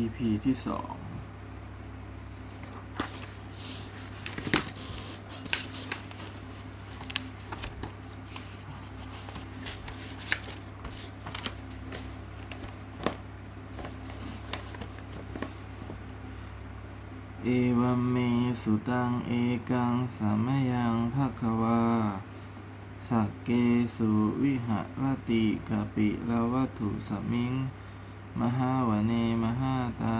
EP ที่สองเอวัมเมสุตังเอกังสัมยังภะคะวาสักเกสุวิหะรติกะปิละวัตถุสมิง มหาวเนมหาตา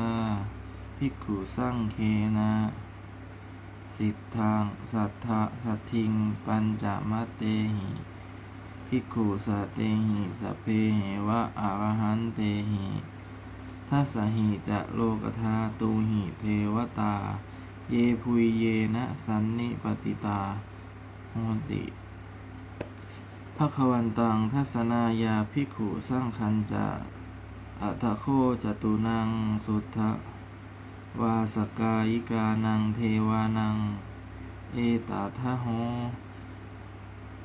ภิกขุสังเคนะ สิทธังสัทธะสัทธิง ปัญจมัตเตหิ ภิกขุสตเตหิสเพเหวะอรหันเตหิทัสสหิจะโลกธาตูหิเทวตา เยพุยเยนะสันนิปติตาโหติภควันตังทัศนายาภิกขุสร้างคันจะ อัตโคจตุนังสุทธวาสกายิกานังเทวานัง เอตาทะโห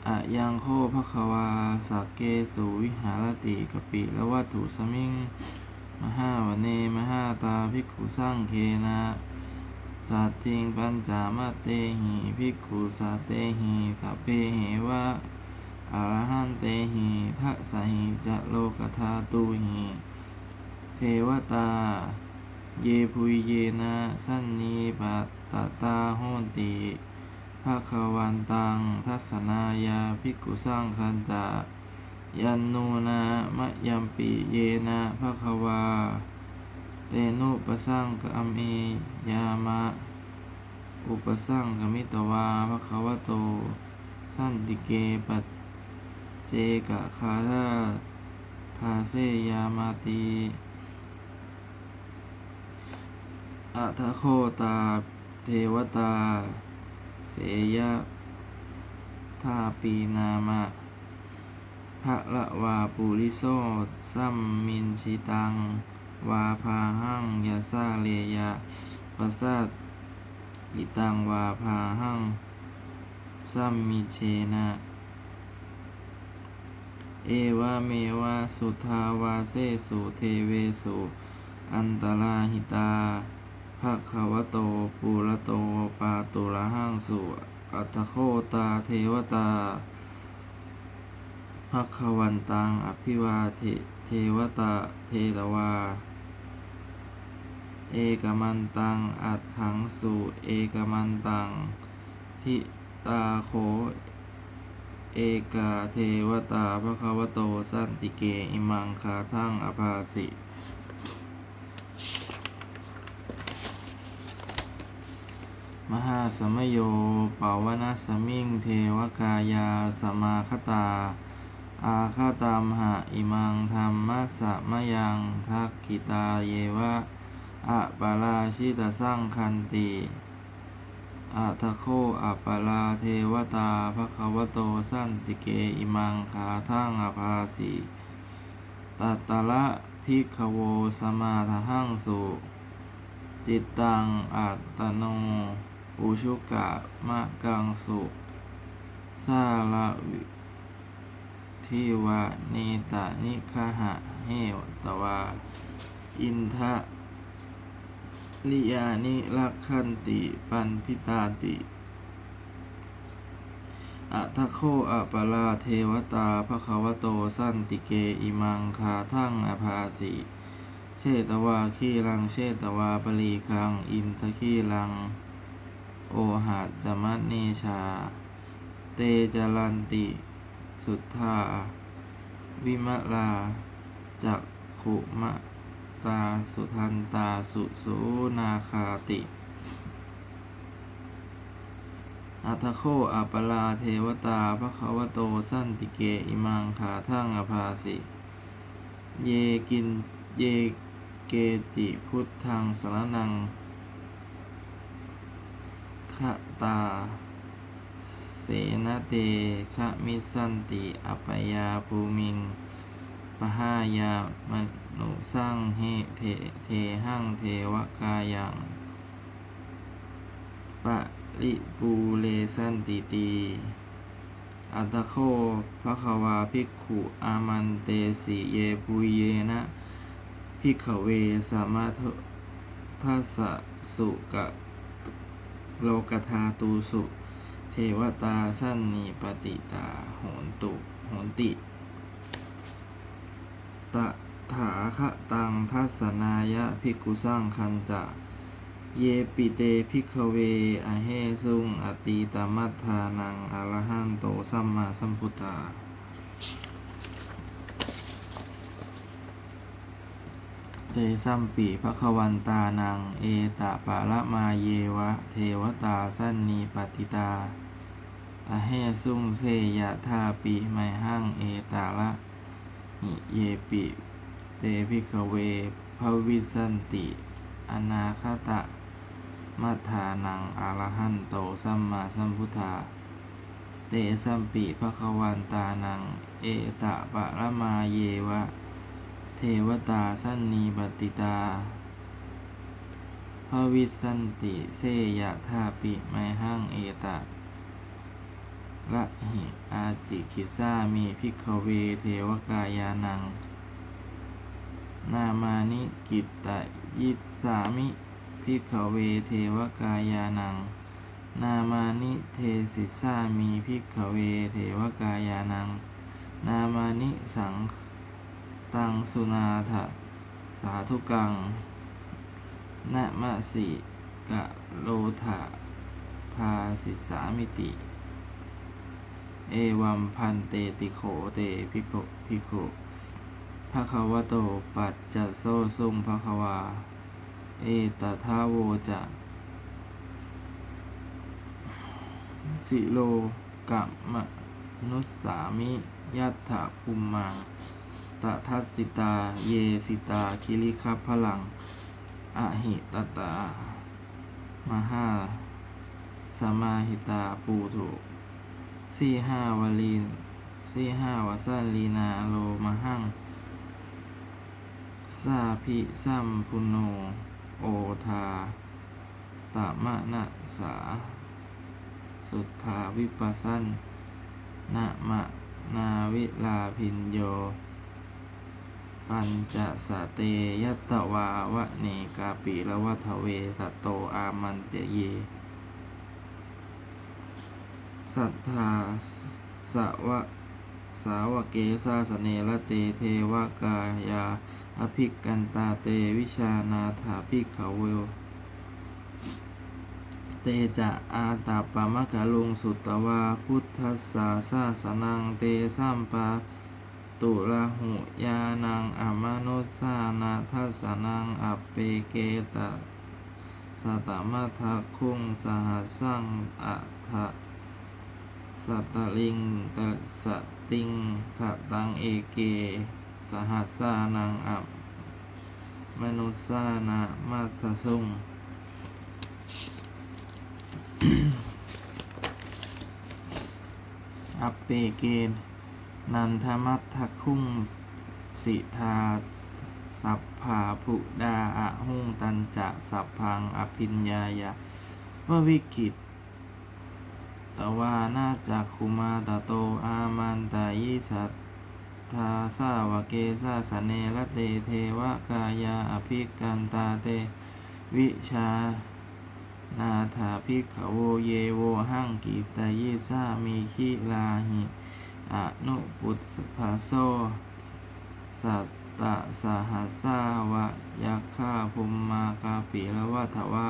อะยังโคภควาสักเกสุวิหารติกปิละวัตถุสมิง มหาวเนมหาตาภิกขุสร้างเคนะสัตทิงปัญจามาเตหิภิกขุสัตเตหิสัพเพเหวะอรหันเตหิทัสหิจะโลกธาตุหิ เทวตา เยพุยเยนะสันนิปัตตตาโหนติภาควันตัง ทัศนายาภิกขุสร้างคันจายันนูนามะยัมปิเยนะภาควา เตนุปสร้างกามเมยามะ อุปสร้างกมิตวาภควโต สันติเกปัจเจกะคาธาภาเซยามาติ อัทโคตา เทวตา เสยะทาปีนามะพระละวาปุริโสซัมมินชิตัง วาพาหังยาซาเลยะปัสสาติตังวาพาหังซัมมิเชนะเอวาเมวะสุทาวาเซสุเทเวสุ อันตราหิตา ภะคะวะโตปุระโต ปาตุระหังสุ อัตโคตาเทวตาภควันตัง อภิวาเทเทวตาเทตวา เอกมันตัง อัตถังสุ เอกมันตัง ทิตาโคเอกาเทวตาภควโต สันติเก อิมังคาทั้งอภาสิ มหาสมโยปาวนาสมิงเทวกายาสมาคตา อาคาตามหะอิมังธรรมะสะมะยังทักขิตาเยวะอะปาราชิตสังคันติอะทะโคอะปาราเทวตาภควโตสั้นติเกอิมังคาทังอภาสิตัตตะละภิกโวสมาทหังสุ จิตตังอัตโน อุชุกะมะกังสุสาละวิทิวะเนตานิคหะเหวตวา อินทะลิยานิลักขันติปันทิตาติอะทโคอะปลาเทวตาภควโตสันติเกอิมังคาทังอภาสิเชตวาคีรังเชตวาปรีคัง อินทคีรัง โอหัจมัตเนชา เตจรันติ สุทธา วิมลา จักขุมะตาสุทันตาสุสูนาคาติอัทโคอัปลาเทวตาภควโตสั้นติเกอิมังคาทังอภาสิ เยกินเยเกติพุทธังสรนังะตา เสนาเตขะมิสันติ อัปยาภูมิง ปหายามนุสร้างเฮเทเทหังเทวกายังปะริปูเลสันติตี อัตโคภควาภิกขุอามันเตสิเยปุเยนะพิกขเวสามาททัสสะสุกะ โลกธาตูสุ เทวตาสั้นนิปติตาโหนตุโหนติ ตถาคตังทัศนายะภิกขุสร้างคันจะเยปิเตภิกขเวอเหสุงอติตมัฏฐานังอรหันโตสัมมาสัมพุทธา เตสัมปีภควันตานัง เอตะปะละมาเยวะ เทวตาสันนิปติตาอเหสุงเสยะธาปิไมหังเอตาละหิเยปิ เตภิกเวภวิสันติ อนาคตะมัฏฐานังอรหันโตสัมมาสัมพุทธา เตสัมปิภควันตานัง เอตะปะละมาเยวะ เทวตาสันนิปติตาภวิสันติเสยะธาปิไมหังเอตะละหิอาจิคิสามีพิกขเวเทวกายานัง นามานิกิตตยิสามิพิกขเวเทวกายานัง นามานิเทสิสามีพิกขเวเทวกายานัง นามานิสัง ตังสุนาถะสาธุกังนะมะสิกะโลถะภาสิสามิติ เอวัมพันเตติโขเตภิกขุภิกภะคะวะโตปัจจัสโซซุงภะคะวา เอตทาโวจะสิโลกัมมนุสสามิยัตถะภูมมัง ตทัสสิตา เยสิตา คิริคัพพลัง อหิตตา มหาสมาหิตา ปูถุสี่ห้าวลีนสี่ห้าวสันลีนาโลมหังสาภิสัมพุโน โอทาตามะนะสา สุทธาวิปัสสันนะมะนาวิลาพินโย ปัญจสเตยัตวาวะเนกาปิละวัทเวตโตอามันเตเย สัทธาสวะสาวเกสาสเนละเตเทวกายา อภิกกันตาเตวิชานาถาภิกขเวลเตจะอาตาปามะกะลุงสุตตวาพุทธสสาสาสนังเตสัมปา ตุลาหุยานังอมนุสสานาทัสสนังอเปเกตะสตมะทะคุงสหัสสังอัฏฐะสัตตลิงตะสติงสัตตังเอเก สหัสสานังอัปมนุสสานามัทสุงอัปเปเกน นันทมัทคุงสิทาสัพพาภุดาอะหุงตันจะสัพพังอภิญญายาววิกิตตวานาจักคุมาตโตอามันตายิสัทาสาวเกสาสเนละเตเทวกายาอภิกันตาเต วิชานาถาภิกขโวเยโวหังกิตายิสามีคิลาหิ อนุปุตภาโซสัตตะสหัสาวะยักขาภุมมากาปิละวัฏวา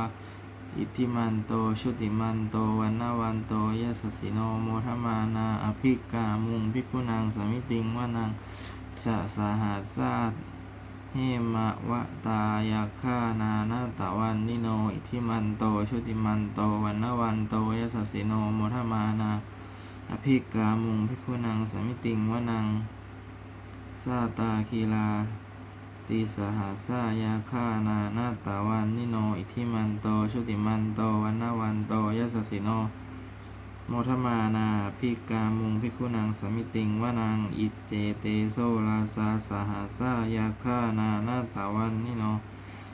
อิทิมันโตชุติมันโตวันนาวันโตยสสสิโนโมทมานาอภิกามุงพิกุนังสมิติงวานังชะสาหัสาเฮมะวะตายาคานานาตะวันนิโนอิทิมันโตชุติมันโตวันนาวันโตยสสสิโนโมทมานา อภิกามุงพิกุนังสมิติงวานังสาตาคีลาติสหัสายาคานานาตาวันนิโน อิทิมันโต ชุติมันโตวันนาวันโตยสสิโน โมทมานาพิกามุงพิคุนังสมิติงวานัง อิจเจเตโซลาสาสหัสสายาคานานาตาวันนิโน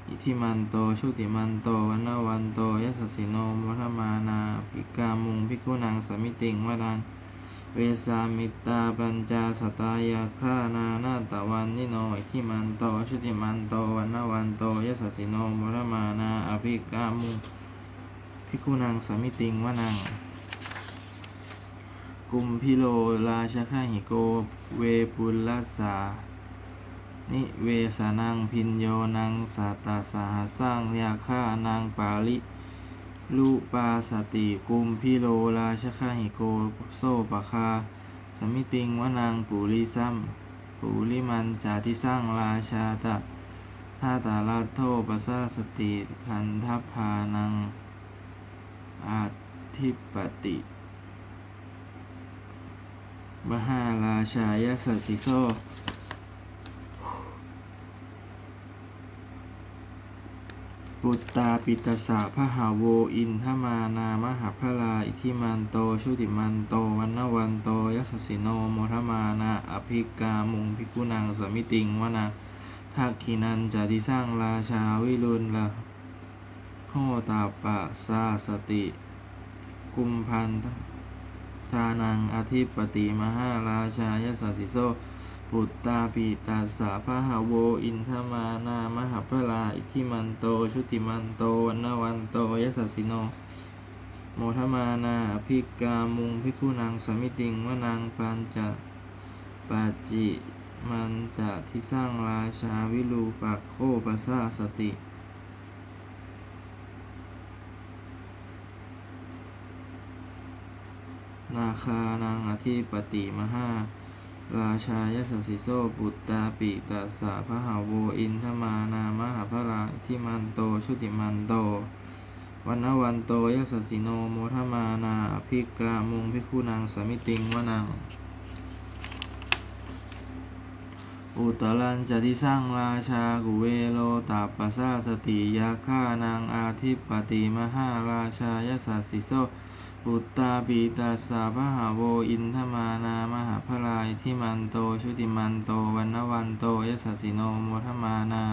อิทิมันโต ชุติมันโตวันนาวันโตยัสสิโนโมทมานาพิกามุงพิคุนังสมิติงวานังเวสามิตาปัญจสตายาคานานาตะวันนิโนอิทิมันโต ชุติมันโตวันนวันโตยสสสิโนมุรมานาอภิกามุงพิคุนังสามิติงวนังกุมพิโลราชคาหิโก เวปุลลัสสา นิเวสานังพินโยนังสัตตาสาหสร้างยาฆ่านางปาลิลูปาสติกุมพิโลราชคาหิโกโซปะคา สมิติงวนังปุริซัมปุริมันจาทิสร้างราชาตะทาตาลาโทปัสสาสติคันทัพพานังอาทิปติมหาราชายสัสสิโซ ปุตตาปิตสสะพะหาโวอินทมานามหาพลาอิทิมันโตชุติมันโตวันนวันโตยัสสิโนโมทมานาอภิกามุงพิกุนังสมิติงวนาทักขินันจาติสร้างราชาวิรุณละโหตาปะสาสติ กุมพันธานังอธิปติมหาราชายสสิโซ ปุตตาปิตัสสะพะหาโว อินทมานามหาพลา อิทิมันโต ชุติมันโตวันนวันโตยสสสิโน โมทมานาอภิกามุงพิคุนังสมิติงวนังปัญจปัจจิมันจะที่สร้างราชาวิรูปักโคปัสสาสตินาคานังอธิปติมหา ราชายสสิโซปุตตาปิตัสสะพะหาโวอินทมานามหาพลาทิมันโตชุติมันโตวันนวันโตยสสิโนโมทมานาอภิกามุงพิคุนังสมิติงวนังอุตรันจะที่สร้างราชากุเวโลตาปัสสาสติยาฆานางอาทิปติมหาราชายสัสสิโซ ปุตตาปีตัสสะพะหาโวอินทมานามหาพลายที่มันโตชุติมันโตวันนวันโตยสสสิโนโมทมานา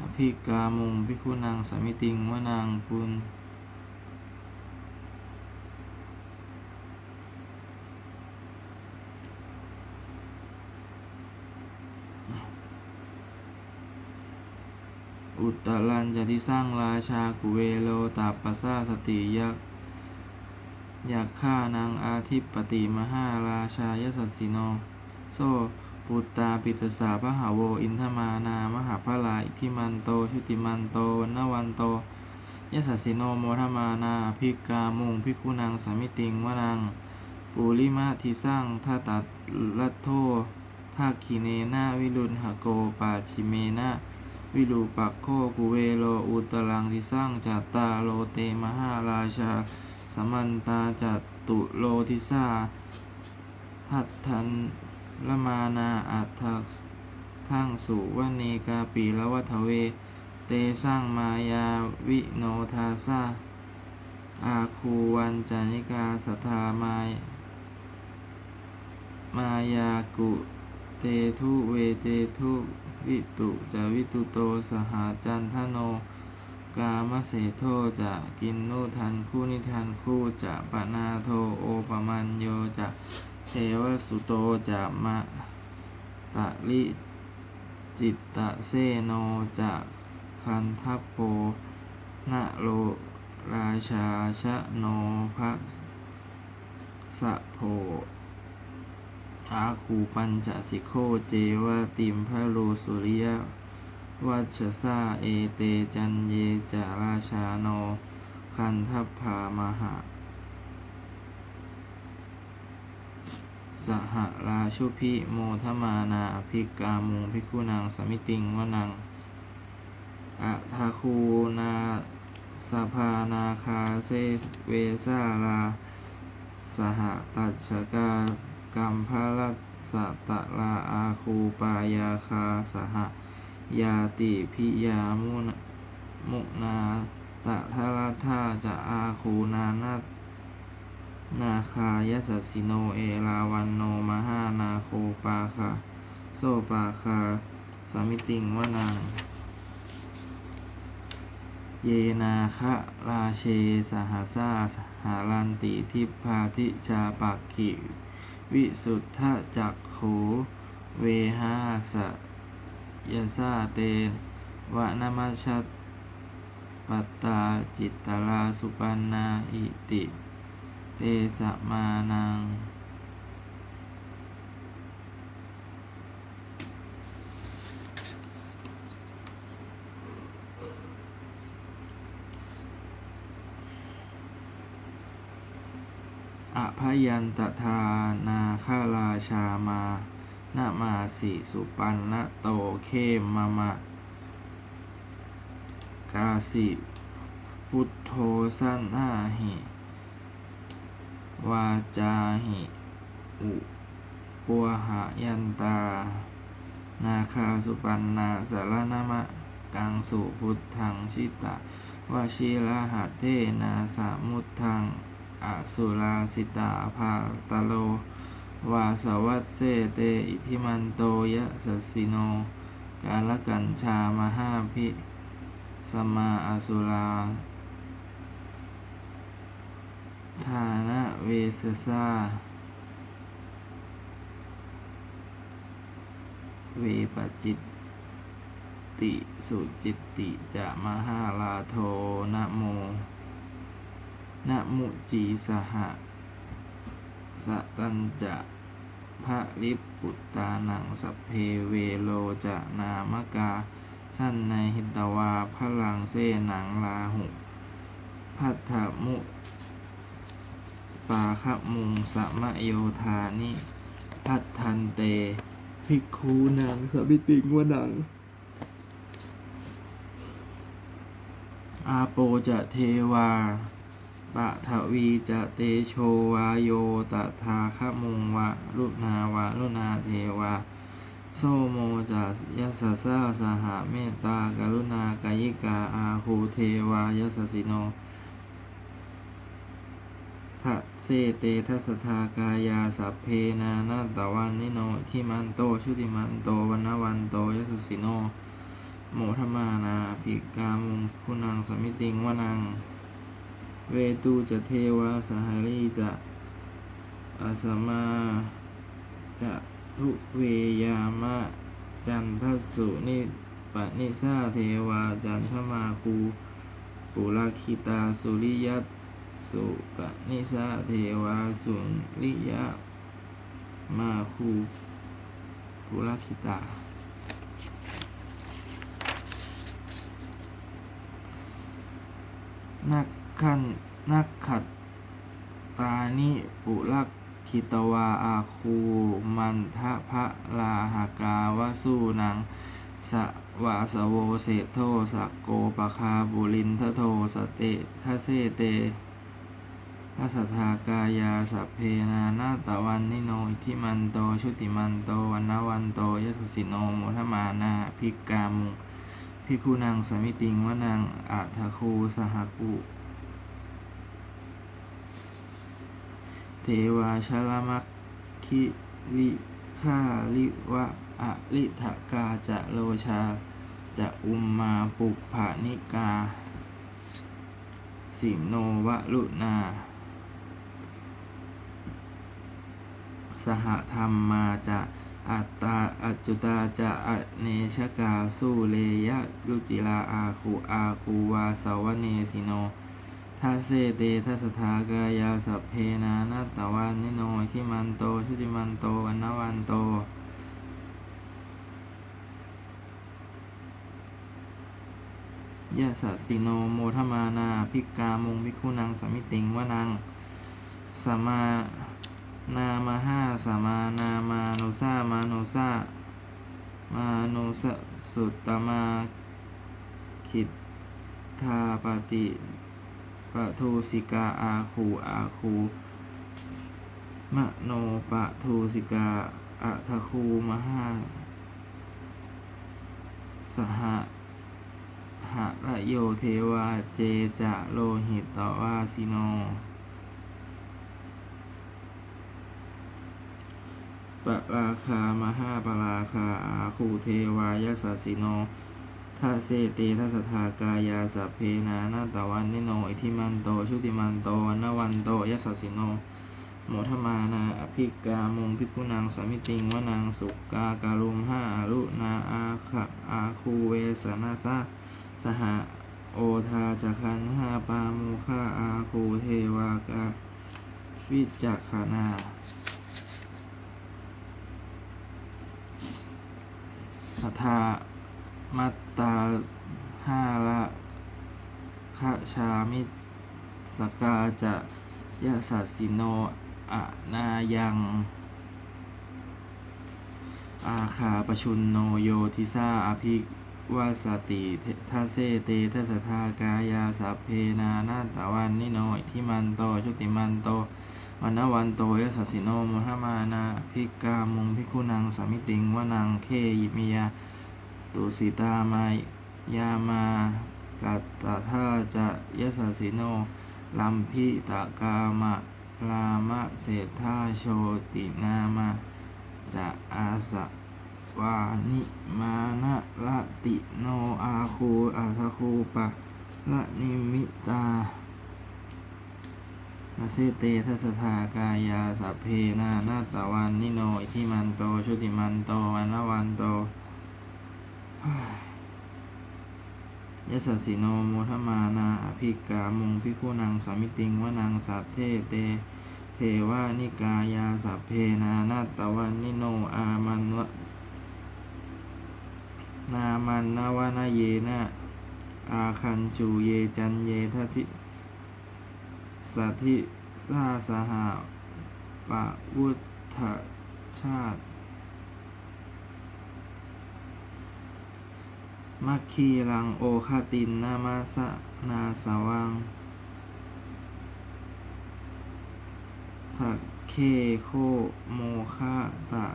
อภิกามุงพิคุนังสมิติงวนังปุณอุตตรันจะที่สร้างราชากุเวโลตาปัสสาสติยักษ์ อยากฆ่านางอาทิปติมหาราชายสัสสิโนโซปุตตาปิตสาพะหาโวอินทมานามหาพลาอิทิมันโตชุติมันโตวันนวันโตยสัสสิโนโมทมานาภิกามุงพิกุนังสามิติงวนังปุริมาทิสร้างท่าตัดลัทโทท่าคีเนนาวิรุณหโกปาชิเมนาวิรูปักโคกุเวโลอุตรังทิสร้างจัตตาโลเตมหาราชา สมันตาจัตตุโลทิสาทัตทันละมานาอัตถักทั้งสุวเนกาปีละวัทเว เตสร้างมายาวิโนทาซาอาคูวันจานิกาสัทธามายมายากุเตทุเวเตทุวิตุจาวิตุโตสหาจันทโน กามเสโทจะกินนุทันคู่นิทันคู่จะปนาโทโอปมันโยจะเทวสุโตจะมะตะลิจิตตะเซโนจะคันทัพโพนะโลราชาชะโนภะสะโพอาคูปัญจสิโคเจวะติมพะโลสุริยะ วัชสาเอเตจันเยจาราชาโน คันทัพพามหา สหราชุพิโมทมานาอภิกามุงพิคุนังสมิติงวนังอะทาคูนาสภานาคาเซเวซาลา สหตัชกากรรมพาลัสตะลาอาคูปายาคาสห ยาติพิยามุนมุนาตะทาราธาจะอาคูนานานาคายสัสสิโนเอราวันโนมหานาโคปาคาโซปาคาสามิติงวนังเยนาคะราเชสหสาสหารันติทิพาทิชาปักขิวิสุทธจักโขเวหาส ยาสาเตวะนามัชชัตปัตตาจิตตลาสุปันนาอิติ เตสะมานังอภยันตทานาคาราชามา นามาสิสุปันนะโตเคมมะมะกาสิพุทโธสันนาหิวาจาหิอุปัวหายันตา นาคาสุปันนาสารนามะ กังสุพุทธังชิตะวชิลหะเทนาสามุทธังอสุราสิตาภาตโล วาสวัตเสเตอิทิมันโตยะสสสิโน กาลกัญชามหาภิสมาอสุราธานะเวสสาเวปจิตติ สุจิตติจะมหาลาโทนะโมนะมุจีสหะสตันจะ พระลิปปุตตานังสัพเพเวโลจะนามกา สั้นในหิตวาพลังเสหนังลาหุพัทธมุปาคมุงสมะโยธานิพัทธันเต ภิกคูนังสบิติงวนัง อาโปจะเทวา ปะทวีจะเตโชวาโยตถาคมุงวะรุนาวะรุนาเทวาโสโมจะยัสสะสะสหเมตตากรุณากายิกาอาคูเทวายัสสิโนทะเสเตทัสทากายาสัพเพนานาตวันนิโนทิมันโตชุติมันโตวันวันโตยัสสิโนโมทมานาภิกามุงคุณังสมิติงวนัง เวตูจะเทวาสหารีจะอาสมาจะทุเวยามะ จันทสุนิปนิสาเทวาจันทมาคูปุราคิตาสุริยัตสุปนิสาเทวาสุริยะมาคูปุราคิตานัก ขันนักขัดตานิปุรักคิตวาอาคูมันทะพะลาหากาวะสู้นังสวาสโวเศธโทสักโกปคาบุรินทโทสเตทะเสเตทัสทากายาสัพเพนานาตะวันนิโนอิทิมันโตชุติมันโตวันนวันโตยสสสิโนโมทมานาภิกามุพิคูนางสมิติงวานางอาทคูสหกุ เทวาชาลมักคิลิฆาลิวะอะลิทกาจะโลชา จะอุมมาปุภานิกา สิโนวะลุนา สหธรรมมาจะอัตตาอัจจุตาจะอเนชกาสุเลยะลุจิลาอาคูอาคูวาสาวเนสิโน ทัสเสเตทัสทากายาสัพเพนานาตะวันนิโนทิมันโตชุติมันโตวันนวันโตยะสัสิโนโมทมานาภิกามุงภิกขุนังสมิติงวนังสมานามาห้าสมานามานุสามานุสามานุสสุตตมาคิดทาปฏิ ปะทูสิกาอาคูอาคูมะโนปะทูสิกาอะทะคูมหาสหะหะระโยเทวาเจจะโลหิตตวาสิโน ปราคามหาปราคาอาคูเทวายสสสิโน ททัเสเตทัสทากายาสัพเพนานาตวันนิโนอิทิมันโตชุติมันโตวันวันโตยัสสิโนโมทมานาอภิกามุงพิกุนางสามิติงวนังสุกาการุมห้าอรุนาอาขะอาคูเวสนาสะสหโอทาจักขันห้าปามุฆาอาคูเทวากาวิจักขานาสัทธา มัตตาห้าละขะชามิสกาจะยะสัสสิโนอะนายัง อาคาปชุนโนโยทิซาอภิวาสติเททัสเซเตทัสทากายาสัพเพนานาตะวันนิโนอิทิมันโตชุติมันโตวันวันโตยสสสิโนมุทมานาภิกามุงภิกขุนังสามิติงวนังเคยิมิยา ตุสิตามายามากัตตาทาจะยสสสิโนลัมพิตากามะลามะเศรษฐาโชตินามาจะอาสะวานิมานะละติโนอาคูอาทคูปะละนิมิตาทัสเสเตทัสทากายาสัพเพนานาตะวันนิโนอิทิมันโตชุติมันโตวันละวันโต ยสสสิโนโมทมานาอภิกามุงพิคุนังสามิติงวนังสัตเทเต เทวานิกายาสัพเพนานาตะวันนิโนอามันวะนามันนาวนาเยนะอาคันจูเยจันเยทัติสัทธิสาสหาปะวุฒชาติ มัคคีรังโอคาตินนามาสะนาสาวังทักเคโคโมคาตะ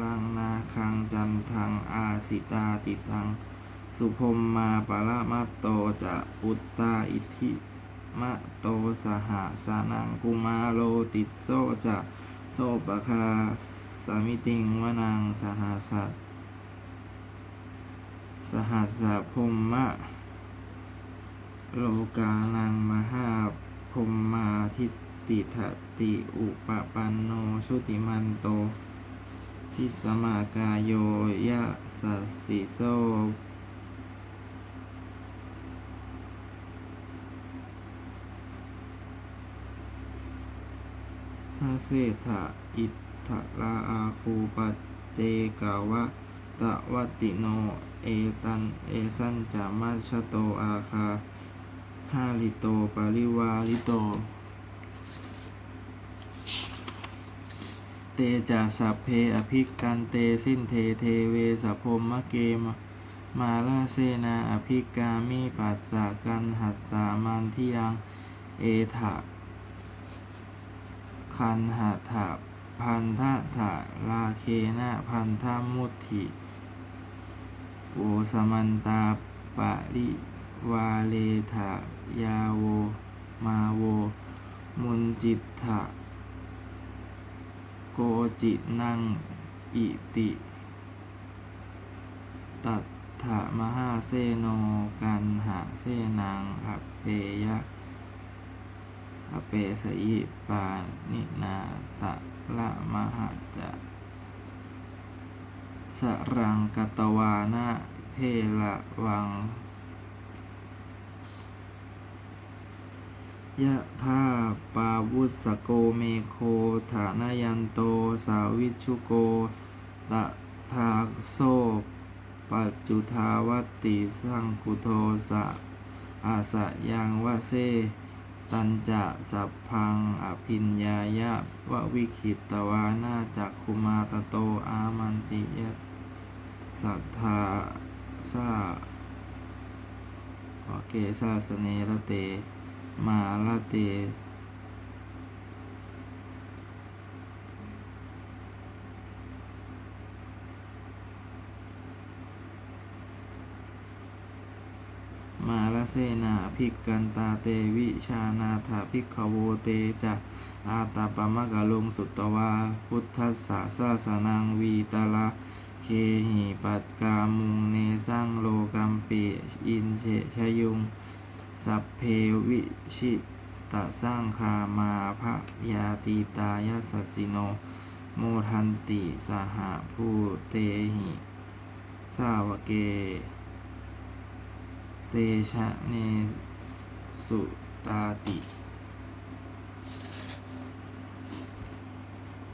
ลังนาคังจันทังอาสิตาติตัง สุพมมาปะละมะโตจะอุตตาอิทิมะโตสหาสานังกุมาโลติโซจะโซปะคาสามิติงวนังสหาสัต หัสพมมะ โลกานังมหาพมมาทิติทติอุปปันโนชุติมันโตทิสมากายโยยะสัสสิโซทาเสถะอิทธลาอาคูปเจกาวะ ตะวติโน เอตัน เอสันจามัชโตอาคาห้าลิโต ปาริวาลิโต เตจะสัพเพอภิกันเตสิ้นเทเทเวสพพมะเกมมาลาเซนาอภิกามิปัสสะกันหัสสามันทิยัง เอถะคันหะถะพันธะถะลาเคนะพันธมุติ โวสมันตาปะริวาเลถะยาโว มาโว มุนจิตถะโกจินังอิติ ตัตถะมหาเซโนกันหาเซนังอเปยะอเปสยิปานินาตะละมหาจะ สรังกตวานะเพละวังยะธาปาวุสโกเมโคฐานยันโต สาวิชุโก ตะทาโซปัจจุทาวติสังคุโทสะอาสะยังวะเซ ตันจะสัพพัง อภินญายะวะวิคิตตวานาจักคุมาตโต อามันติยะ สัทธาสาเกสาสเนระเต มาลาเตมาลาเซนาภิกกันตาเตวิชานาถาภิกขโวเตจะอาตาปมะกะลุงสุตตวา พุทธสสะสะสนังวีตาลา เคหิปัตกามุงเนสังโลกัมปิอินเชชยุง สัพเพวิชิตสังคามาภะยาติตายัสสสิโน โมทันติสหภูเตหิสาวเก เตชะเนสุตาติ